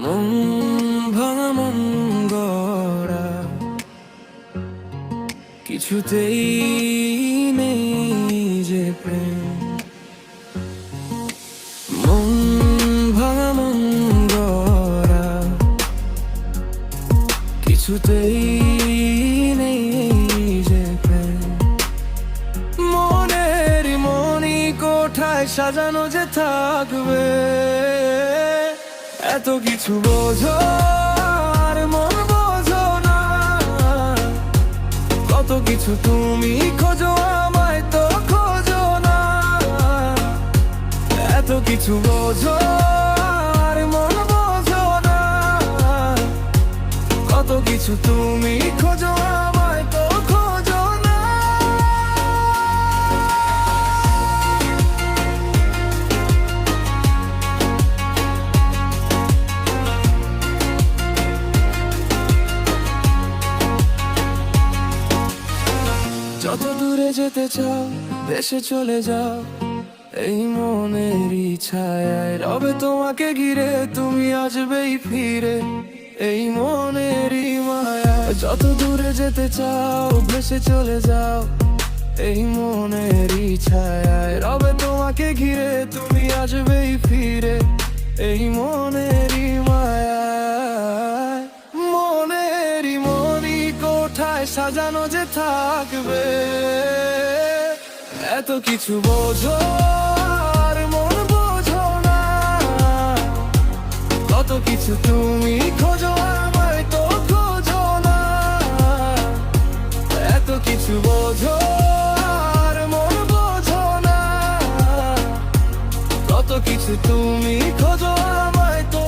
মন ভাঙা মন গড়া। কিছুতেই নেই যে প্রেম। মন কিছুতেই নেই যে প্রেম। মনের মনি কোঠায় সাজানো যে থাকবে। এত কিছু বোঝো আর মন বোঝো না। কত কিছু তুমি খোঁজো, আমায় তো খোঁজো না। এত কিছু বোঝো আর মন বোঝো না। কত কিছু তুমি খোঁজো, আমায় যত দূরে যেতে চাও, দেশে চলে যাও। এই মনের ছায় রবে তোমাকে ঘিরে, তুমি আসবেই ফিরে। এই মনের মায়া, যত দূরে যেতে চাও ভেসে চলে যাও। এই মনের ছায় রবে তোমাকে ঘিরে, তুমি আসবেই ফিরে। এই মনের মায়া। কোঠায় সাজানো যে থাকবে, এত কিছু বোঝো আর মন বোঝো না। কত কিছু তুমি খোঁজো, আমায় তো খোঁজো না। এত কিছু বোঝো আর মন বোঝো না। কত কিছু তুমি খোঁজো, আমায় তো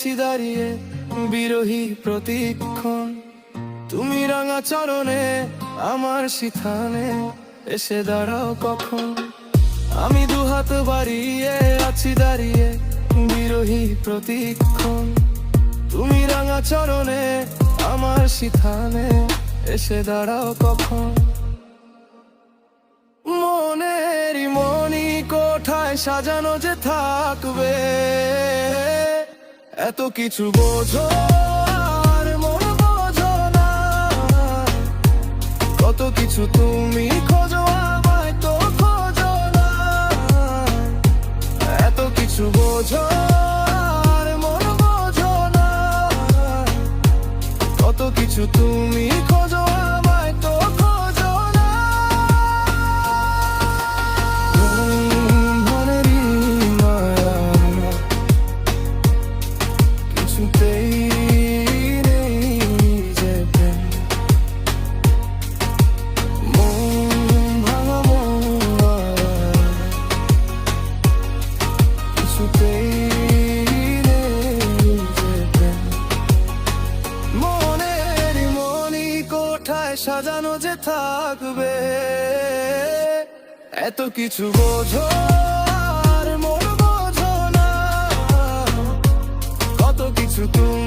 আছি দাঁড়িয়ে, বিরোহী প্রতিক্ষণ। তুমি রাঙা চরণে, আমার সিথানে এসে দাঁড়াও কখন। আমি দু হাত বাড়িয়ে আছি দাঁড়িয়ে, বিরোহী প্রতিক্ষণ। তুমি রাঙা চরণে, আমার সিথানে এসে দাঁড়াও কখন। মনেরই মনি কোঠায় সাজানো যে থাকবে এত কিছু বোঝো আর মন বোঝো না। কত কিছু তুমি খোঁজো, আমায় তো খোঁজো না। এত কিছু বোঝো আর মন বোঝো না। কত কিছু তুমি সাজানো যে থাকবে এত কিছু বোঝো আর মন বোঝো না। কত কিছু তুমি